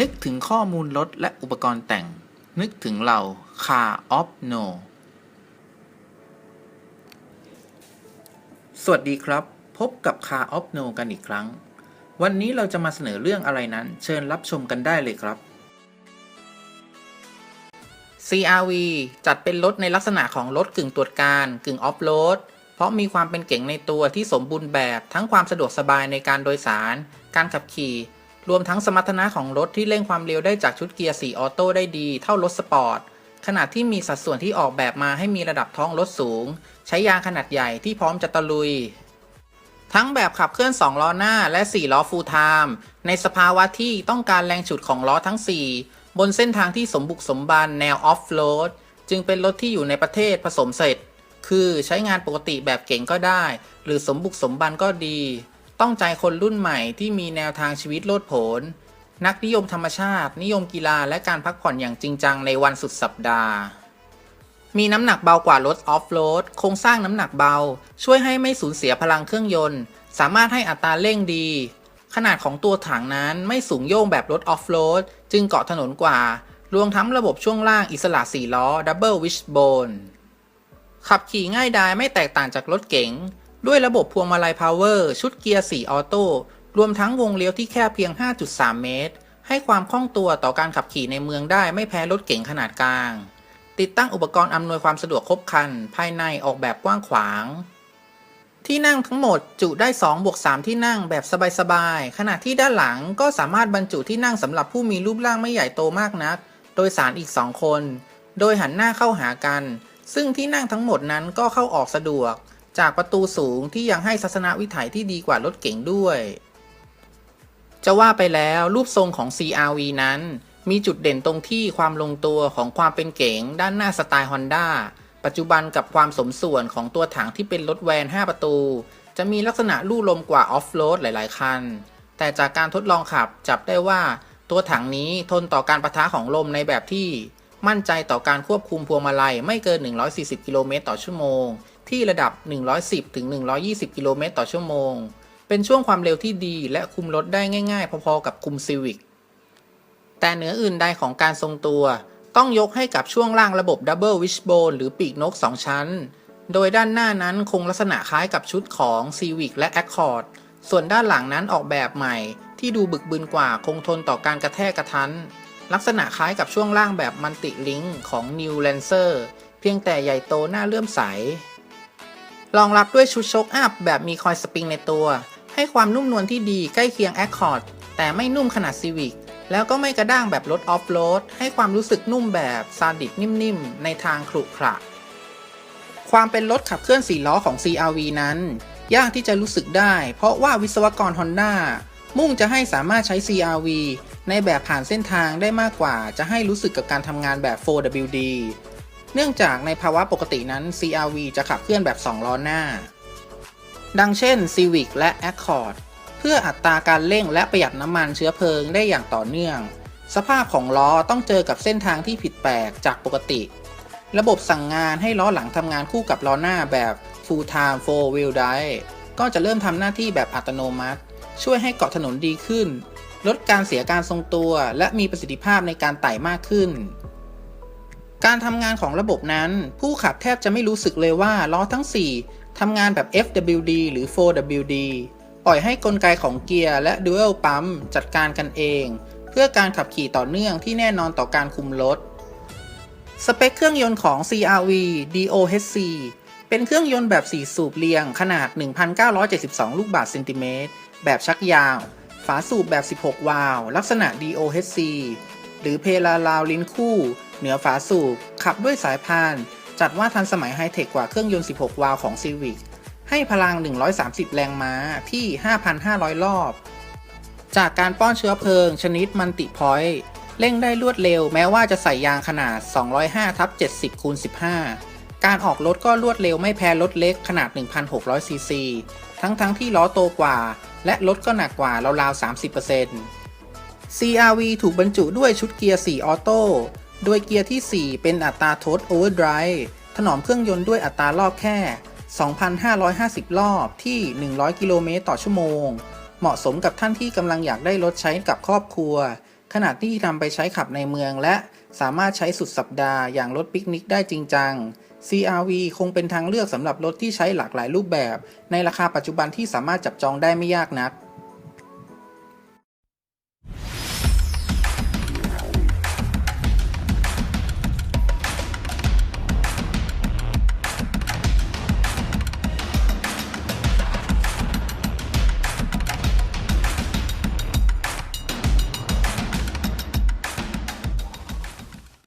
นึกถึงข้อมูลรถและอุปกรณ์แต่ง นึกถึงเรา Car of No สวัสดีครับ พบกับ Car of No กันอีกครั้ง วันนี้เราจะมาเสนอเรื่องอะไรนั้น เชิญรับชมกันได้เลยครับ CRV จัดเป็นรถในลักษณะของรถกึ่งตรวจการกึ่งออฟโรดเพราะมีความเป็นเก่งในตัวที่สมบูรณ์แบบทั้งความสะดวกสบายในการโดยสาร การขับขี่ รวมทั้งสมรรถนะของรถที่เร่งความเร็วได้จากชุดเกียร์4ออโต้ได้ดีเท่ารถสปอร์ต ขณะที่มีสัดส่วนที่ออกแบบมาให้มีระดับท้องรถสูง ใช้ยางขนาดใหญ่ที่พร้อมจะตะลุย ทั้งแบบขับเคลื่อน 2 ล้อหน้าและ 4 ล้อฟูลไทม์ในสภาวะที่ต้องการแรงฉุดของล้อทั้ง 4 บนเส้นทางที่สมบุกสมบันแนวออฟโรดจึงเป็นรถที่อยู่ในประเทศผสมเสร็จ คือใช้งานปกติแบบเก่งก็ได้ หรือสมบุกสมบันก็ดี ต้องใจคนรุ่นใหม่ที่มีแนวทางชีวิตโลดโผน นักนิยมธรรมชาติ นิยมกีฬาและการพักผ่อนอย่างจริงจังในวันสุดสัปดาห์ มีน้ำหนักเบากว่ารถออฟโรดโครงสร้างน้ำหนักเบา ช่วยให้ไม่สูญเสียพลังเครื่องยนต์ สามารถให้อัตราเร่งดี ขนาดของตัวถังนั้นไม่สูงโย่งแบบรถออฟโรดจึงเกาะถนนกว่า รวมทั้งระบบช่วงล่างอิสระ4ล้อ Double Wishbone ขับขี่ง่ายดายไม่แตกต่างจากรถเก๋ง ด้วยระบบพวงมาลัยพาวเวอร์ชุดเกียร์ 4 ออโต้รวมทั้งวงเลี้ยวที่แค่เพียง 5.3 เมตร ให้ความคล่องตัวต่อการขับขี่ในเมืองได้ไม่แพ้รถเก๋งขนาดกลาง ติดตั้งอุปกรณ์อำนวยความสะดวกครบครัน ภายในออกแบบกว้างขวาง ที่นั่งทั้งหมดจุได้2บวก3ที่นั่งแบบสบายๆ ขณะที่ด้านหลังก็สามารถบรรจุที่นั่งสำหรับผู้มีรูปร่างไม่ใหญ่โตมากนัก โดยสารอีก 2 คน โดยหันหน้าเข้าหากัน ซึ่งที่นั่งทั้งหมดนั้นก็เข้าออกสะดวก จากประตูสูงที่ยังให้ทัศนวิถีที่ดีกว่ารถเก๋งด้วย จะว่าไปแล้วรูปทรงของ CRV นั้น มีจุดเด่นตรงที่ความลงตัวของความเป็นเก๋งด้านหน้าสไตล์ Honda ปัจจุบันกับความสมส่วนของตัวถังที่เป็นรถแวน 5 ประตู จะมีลักษณะลู่ลมกว่าออฟโรดหลาย ๆ คัน แต่จากการทดลองขับจับได้ว่าตัวถังนี้ทนต่อการประทะของลมในแบบที่ มั่นใจต่อการควบคุมพวงมาลัยไม่เกิน 140 กิโลเมตรต่อชั่วโมง ที่ระดับ 110 ถึง 120 กิโลเมตรต่อชั่วโมง เป็นช่วงความเร็วที่ดีและคุมรถได้ง่าย ๆ พอๆกับคุมซีวิกแต่เหนืออื่นใดของการทรงตัว ต้องยกให้กับช่วงล่างระบบ Double Wishbone หรือปีกนก 2 ชั้น โดยด้านหน้านั้นคงลักษณะคล้ายกับชุดของ Civic และ Accord ส่วนด้านหลังนั้นออกแบบใหม่ ที่ดูบึกบึนกว่าคงทนต่อการกระแทกกระทัน ลักษณะคล้ายกับช่วงล่างแบบมันติลิงของ New Lancer เพียงแต่ใหญ่โตหน้าเลื่อมใส รองรับด้วยชุดโชคอัพแบบมีคอยสปริงในตัว ให้ความนุ่มนวลที่ดีใกล้เคียง Accord แต่ไม่นุ่มขนาด Civic แล้วก็ไม่กระด้างแบบรถออฟโรดให้ความรู้สึกนุ่มแบบซาดิสนิ่มๆ ในทางขรุขระความเป็นรถขับเคลื่อน4ล้อของ CRV นั้น ยากที่จะรู้สึกได้ เพราะว่าวิศวกร Honda มุ่งจะให้สามารถใช้ CRV ในแบบผ่านเส้นทางได้มากกว่าจะให้รู้สึกกับการทำงานแบบ 4WD เนื่องจากในภาวะปกตินั้น CRV จะขับเคลื่อนแบบ 2 ล้อหน้า ดังเช่น Civic และ Accord เพื่ออัตราการเร่งและประหยัดน้ำมันเชื้อเพลิงได้อย่างต่อเนื่อง สภาพของล้อต้องเจอกับเส้นทางที่ผิดแปลกจากปกติ ระบบสั่งงานให้ล้อหลังทำงานคู่กับล้อหน้าแบบ full time four wheel drive ก็จะเริ่มทำหน้าที่แบบอัตโนมัติ ช่วยให้เกาะถนนดีขึ้น ลดการเสียการทรงตัว และมีประสิทธิภาพในการไต่มากขึ้น การทำงานของระบบนั้น ผู้ขับแทบจะไม่รู้สึกเลยว่าล้อทั้ง 4ทำงานแบบ FWD หรือ 4WD ปล่อยให้กลไกของเกียร์และดู a l ปั๊มจัดการกันเอง เพื่อการขับขี่ต่อเนื่องที่แน่นอนต่อการคุมรถ สเปคเครื่องยนต์ของ CRV DOHC เป็นเครื่องยนต์แบบ 4 สูบเรียงขนาด 1,972 ลูกบาศก์เซนติเมตร แบบชักยาว ฝาสูบแบบ 16 วาล์วลักษณะ DOHC หรือเพลาลาวลิ้นคู่ เหนือฝาสูบ ขับด้วยสายพาน จัดว่าทันสมัยไฮเทคกว่าเครื่องยนต์ 16 วาล์วของ Civic ให้พลัง 130 แรงม้าที่ 5,500 รอบ จากการป้อนเชื้อเพลิง ชนิดมันติพอยต์เร่งได้รวดเร็วแม้ว่าจะใส่ยางขนาด 205ทับ70คูณ15 การออกรถก็รวดเร็วไม่แพ้รถเล็กขนาด 1,600 ซีซี ทั้งๆทที่ล้อโตกว่า และรถก็หนักกว่าราวๆ30% CRV ถูกบรรจุด้วยชุดเกียร์ 4 ออโต้ โดยเกียร์ที่ 4 เป็นอัตราโทษโอเวอร์ไดรฟ์ถนอมเครื่องยนต์ด้วยอัตรารอบแค่ 2,550 รอบที่ 100 กิโลเมตรต่อชั่วโมง เหมาะสมกับท่านที่กำลังอยากได้รถใช้กับครอบครัวขณะที่นำไปใช้ขับในเมืองและสามารถใช้สุดสัปดาห์อย่างรถปิกนิกได้จริงจัง CRV คงเป็นทางเลือกสำหรับรถที่ใช้หลากหลายรูปแบบ ในราคาปัจจุบันที่สามารถจับจองได้ไม่ยากนัก